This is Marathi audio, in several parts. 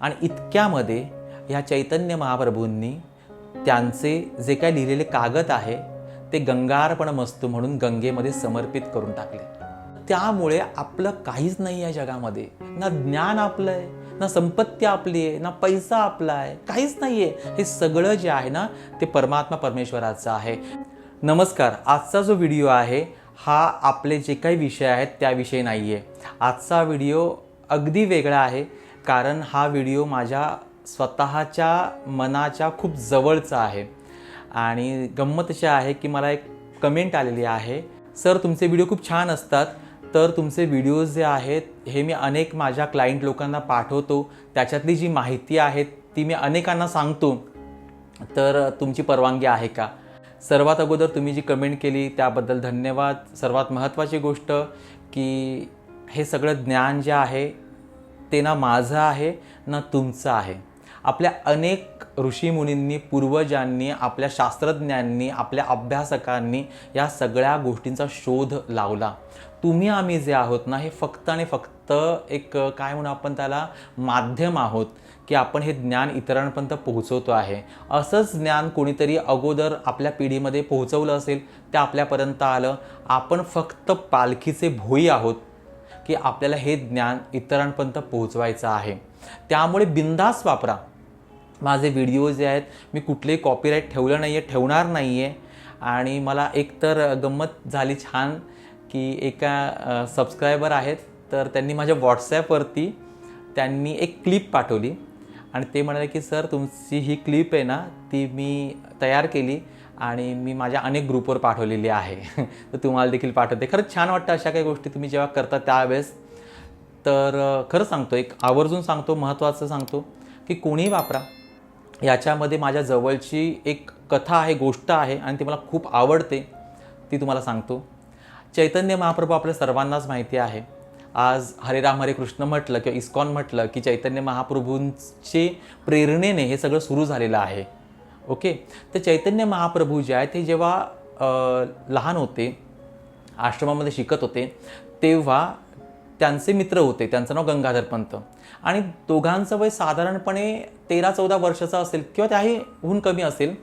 आणि इतक्यामध्ये ह्या चैतन्य महाप्रभूंनी त्यांचे जे काही लिहिलेले कागद आहे ते गंगार्पण मस्तू म्हणून गंगेमध्ये समर्पित करून टाकले. त्यामुळे आपलं काहीच नाही आहे जगामध्ये. ना ज्ञान आपलं आहे ना संपत्ती आपली आहे ना पैसा आपला आहे काहीच नाही आहे हे सगळं जे आहे ना ते परमात्मा परमेश्वराचं आहे. नमस्कार आजचा जो व्हिडिओ आहे हा आपले जे काही विषय आहेत त्याविषयी नाही आहे आजचा व्हिडिओ अगदी वेगळा आहे. कारण हा व्हिडिओ माझ्या स्वतःच्या मनाच्या खूप जवळचा आहे. आणि गंमत अशी आहे की मला एक कमेंट आलेली आहे. सर तुमचे व्हिडिओ खूप छान असतात. तर तुमचे व्हिडिओज जे आहेत हे मी अनेक माझ्या क्लायंट लोकांना पाठवतो. त्याच्यातली जी माहिती आहे ती मी अनेकांना सांगतो. तर तुमची परवानगी आहे का? सर्वात अगोदर तुम्ही जी कमेंट केली त्याबद्दल धन्यवाद. सर्वात महत्त्वाची गोष्ट की हे सगळं ज्ञान जे आहे ते ना माझं आहे ना तुमचं आहे. आपल्या अनेक ऋषीमुनींनी पूर्वजांनी आपल्या शास्त्रज्ञांनी आपल्या अभ्यासकांनी या सगळ्या गोष्टींचा शोध लावला. तुम्ही आम्ही जे आहोत ना हे फक्त आणि फक्त एक काय म्हणू आपण त्याला माध्यम आहोत की आपण हे ज्ञान इतरांपर्यंत पोहोचवतो आहे. असंच ज्ञान कोणीतरी अगोदर आपल्या पिढीमध्ये पोहोचवलं असेल ते आपल्यापर्यंत आलं. आपण फक्त पालखीचे भोई आहोत. की आपल्याला हे ज्ञान इतरांपर्यंत पोहोचवायचं आहे. त्यामुळे बिंदास वापरा. माझे व्हिडिओ जे आहेत मी कुठलेही कॉपीराईट ठेवलं नाही आहे ठेवणार नाही आहे आणि मला एकतर गंमत झाली छान की एका सबस्क्रायबर आहेत तर त्यांनी माझ्या व्हॉट्सॲपवरती त्यांनी एक क्लिप पाठवली. आणि ते म्हणाले की सर तुमची ही क्लिप आहे ना ती मी तयार केली. आणि मी माझ्या अनेक ग्रुपवर पाठवलेली आहे. तर तुम्हाला देखील पाठवते. खरंच छान वाटतं अशा काही गोष्टी तुम्ही जेव्हा करता त्यावेळेस. तर खरं सांगतो एक आवर्जून सांगतो महत्त्वाचं सांगतो की कोणीही वापरा. याच्यामध्ये माझ्या जवळची एक कथा आहे गोष्ट आहे आणि ती मला खूप आवडते ती तुम्हाला सांगतो. चैतन्य महाप्रभू आपल्या सर्वांनाच माहिती आहे. आज हरे राम हरे कृष्ण म्हटलं किंवा इस्कॉन म्हटलं की चैतन्य महाप्रभूंचे प्रेरणेने हे सगळं सुरू झालेलं आहे. ओके? तर चैतन्य महाप्रभू जे आहेत ते जेव्हा लहान होते आश्रमामध्ये शिकत होते तेव्हा त्यांचे मित्र होते त्यांचं नाव गंगाधर पंत. आणि दोघांचं वय साधारणपणे तेरा चौदा वर्षाचं असेल किंवा त्याहीहून कमी असेल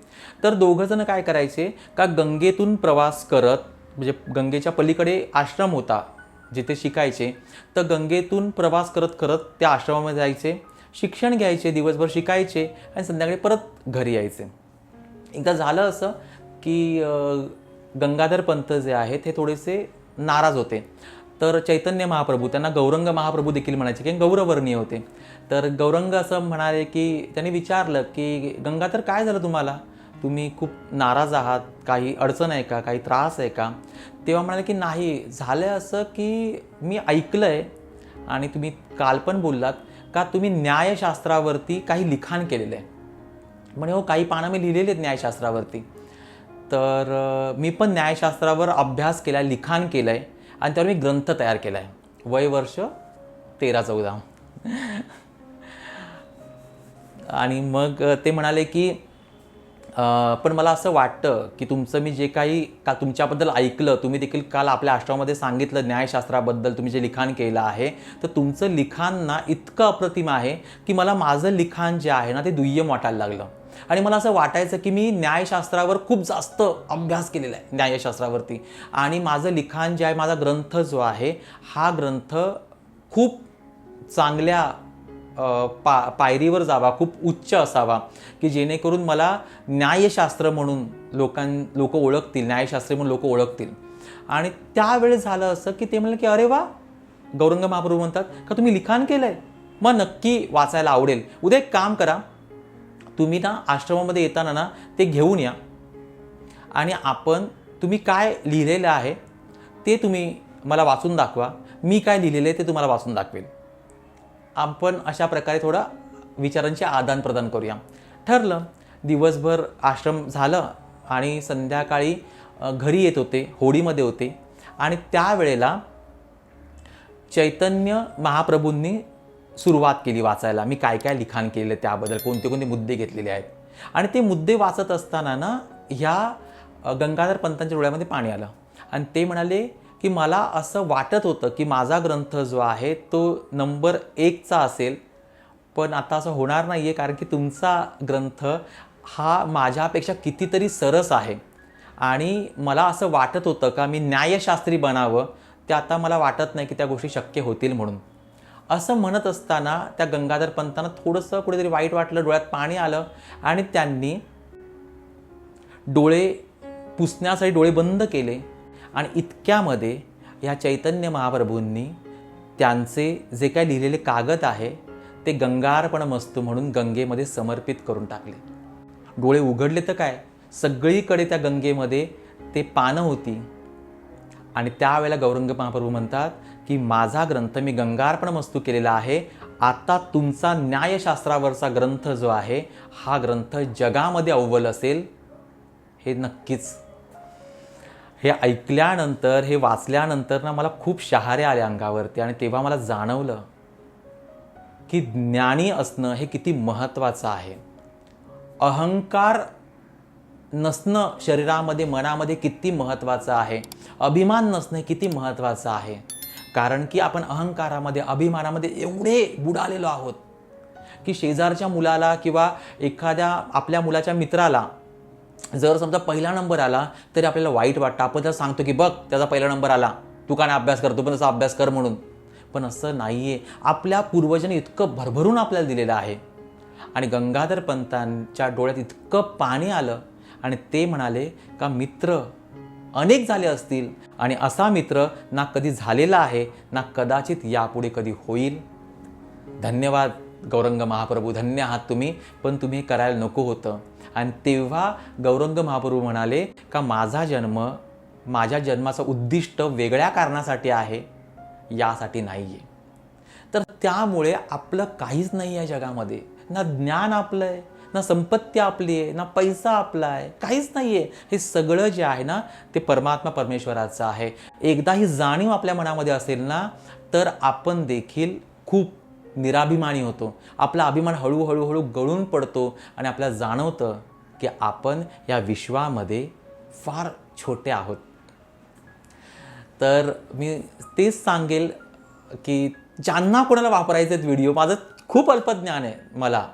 तर दोघंजणं काय करायचे का गंगेतून प्रवास करत म्हणजे गंगेच्या पलीकडे आश्रम होता जिथे शिकायचे तर गंगेतून प्रवास करत करत त्या आश्रमामध्ये जायचे शिक्षण घ्यायचे दिवसभर शिकायचे आणि संध्याकाळी परत घरी यायचे. एकदा झालं असं की गंगाधर पंत जे आहेत हे थोडेसे नाराज होते. तर चैतन्य महाप्रभू त्यांना गौरंग महाप्रभू देखील म्हणायचे की गौरवर्णीय होते. तर गौरंग असं म्हणाले की त्यांनी विचारलं की गंगाधर काय झालं तुम्हाला? तुम्ही खूप नाराज आहात काही अडचण आहे का? काही त्रास आहे का? तेव्हा म्हणाले की नाही झालं असं की मी ऐकलं आहे आणि तुम्ही काल पण बोललात का तुम्ही न्यायशास्त्रावरती काही लिखाण केलेलं आहे म्हणे हो काही पानं मी लिहिलेले आहेत न्यायशास्त्रावरती. तर मी पण न्यायशास्त्रावर अभ्यास केला आहे लिखाण केलं आहे आणि त्यावर मी ग्रंथ तयार केला आहे वय वर्ष तेरा चौदा. आणि मग ते म्हणाले की पण मला असं वाटतं की तुमचं मी जे काही का तुमच्याबद्दल ऐकलं तुम्ही देखील काल आपल्या आश्रमामध्ये सांगितलं न्यायशास्त्राबद्दल तुम्ही जे लिखाण केलं आहे तर तुमचं लिखाण ना इतकं अप्रतिम आहे की मला माझं लिखाण जे आहे ना ते दुय्यम वाटायला लागलं. आणि मला असं वाटायचं की मी न्यायशास्त्रावर खूप जास्त अभ्यास केलेला आहे न्यायशास्त्रावरती. आणि माझं लिखाण जे आहे माझा ग्रंथ जो आहे हा ग्रंथ खूप चांगल्या पा पायरीवर जावा खूप उच्च असावा की जेणेकरून मला न्यायशास्त्र म्हणून लोकां लोक ओळखतील न्यायशास्त्री म्हणून लोक ओळखतील. आणि त्यावेळेस झालं असं की ते म्हणलं की अरे वा! गौरंग महाप्रभू म्हणतात का तुम्ही लिखाण केलं आहे मग नक्की वाचायला आवडेल. उद्या एक काम करा. तुम्ही ना आश्रमामध्ये येताना ना ते घेऊन या. आणि आपण तुम्ही काय लिहिलेलं आहे ते तुम्ही मला वाचून दाखवा. मी काय लिहिलेलं आहे ते तुम्हाला वाचून दाखवेल. आपण अशा प्रकारे थोडा विचारांचे आदान प्रदान करूया. ठरलं दिवसभर आश्रम झालं आणि संध्याकाळी घरी येत होते होडीमध्ये होते. आणि त्यावेळेला चैतन्य महाप्रभूंनी सुरुवात केली वाचायला. मी काय काय लिखाण केलेलं त्याबद्दल कोणते कोणते मुद्दे घेतलेले आहेत? आणि ते मुद्दे वाचत असताना ना ह्या गंगाधर पंतांच्या डोळ्यामध्ये पाणी आलं. आणि ते म्हणाले की मला असं वाटत होतं की माझा ग्रंथ जो आहे तो नंबर एकचा असेल. पण आता असं होणार नाही आहे कारण की तुमचा ग्रंथ हा माझ्यापेक्षा कितीतरी सरस आहे. आणि मला असं वाटत होतं का मी न्यायशास्त्री बनावं ते आता मला वाटत नाही की त्या गोष्टी शक्य होतील म्हणून. असं म्हणत असताना त्या गंगाधर पंतांना थोडंसं कुठेतरी वाईट वाटलं डोळ्यात पाणी आलं आणि त्यांनी डोळे पुसण्यासाठी डोळे बंद केले. आणि इतक्यामध्ये ह्या चैतन्य महाप्रभूंनी त्यांचे जे काय लिहिलेले कागद आहे ते गंगार्पण मस्तू म्हणून गंगेमध्ये समर्पित करून टाकले. डोळे उघडले तर काय? सगळीकडे त्या गंगेमध्ये ते पानं होती. आणि त्यावेळेला गौरंग महाप्रभू म्हणतात की माझा ग्रंथ मी गंगार्पण मस्तू केलेला आहे. आता तुमचा न्यायशास्त्रावरचा ग्रंथ जो आहे हा ग्रंथ जगामध्ये अव्वल असेल हे नक्कीच हे ऐकल्यानंतर हे वाचल्यानंतर ना मला खूप शहारे आले अंगावरती आणि तेव्हा मला जाणवलं की ज्ञानी असणं हे किती महत्त्वाचं आहे. अहंकार नसणं शरीरामध्ये मनामध्ये किती महत्त्वाचं आहे. अभिमान नसणं हे किती महत्त्वाचं आहे. कारण की आपण अहंकारामध्ये अभिमानामध्ये एवढे बुडालेलो आहोत की शेजारच्या मुलाला किंवा एखाद्या आपल्या मुलाच्या मित्राला जर समजा पहिला नंबर आला तरी आपल्याला वाईट वाटतं. आपण त्याला सांगतो की बघ त्याचा पहिला नंबर आला. तू का नाही अभ्यास करतो? पण तसा अभ्यास कर म्हणून. पण असं नाही आहे आपल्या पूर्वजांनी इतकं भरभरून आपल्याला दिलेलं आहे. आणि गंगाधर पंतांच्या डोळ्यात इतकं पाणी आलं आणि ते म्हणाले का मित्र अनेक झाले असतील आणि असा मित्र ना कधी झालेला आहे ना कदाचित यापुढे कधी होईल. धन्यवाद. गौरंग महाप्रभू धन्य आहात तुम्ही पण तुम्ही करायला नको होतं. आणि तेव्हा गौरंग महाप्रभू म्हणाले का माझा जन्म माझ्या जन्माचं उद्दिष्ट वेगळ्या कारणासाठी आहे यासाठी नाही आहे तर त्यामुळे आपलं काहीच नाही आहे जगामध्ये. ना ज्ञान आपलं आहे ना संपत्ती आपली आहे ना पैसा आपला आहे काहीच नाही आहे हे सगळं जे आहे ना ते परमात्मा परमेश्वराचं आहे. एकदा ही जाणीव आपल्या मनामध्ये असेल ना तर आपण देखील खूप निराभिमानी होतो. आपला अभिमान हळूहळूहळू गळून पडतो आणि आपल्याला जाणवतं की आपण या विश्वामध्ये फार छोटे आहोत. तर मी तेच सांगेल की ज्यांना कोणाला वापरायचे आहेत व्हिडिओ माझं खूप अल्पज्ञान आहे मला.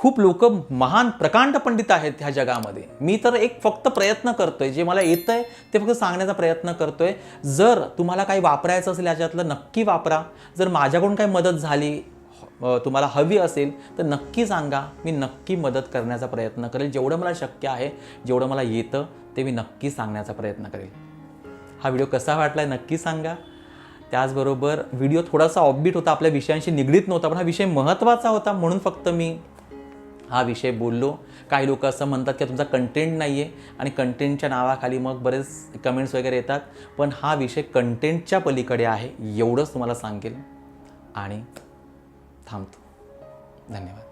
खूप लोक महान प्रकांड पंडित आहेत ह्या जगामध्ये. मी तर एक फक्त प्रयत्न करतोय जे मला येतं आहे ते फक्त सांगण्याचा प्रयत्न करतोय. जर तुम्हाला काही वापरायचं असेल याच्यातलं नक्की वापरा. जर माझ्याकडून काही मदत झाली तुम्हाला हवी असेल तर नक्की सांगा. मी नक्की मदत करण्याचा प्रयत्न करेल. जेवढं मला शक्य आहे जेवढं मला येतं ते मी नक्की सांगण्याचा प्रयत्न करेल. हा व्हिडिओ कसा वाटला नक्की सांगा. त्याचबरोबर व्हिडिओ थोडासा ऑफबीट होता आपल्या विषयांशी निगडीत नव्हता पण हा विषय महत्त्वाचा होता म्हणून फक्त मी हा विषय बोललो. काही लोक असं म्हणतात की तुमचा कंटेंट नाही आहे आणि कंटेंटच्या नावाखाली मग बरेच कमेंट्स वगैरे येतात. पण हा विषय कंटेंटच्या पलीकडे आहे एवढंच तुम्हाला सांगेल. आणि थांबतो. धन्यवाद.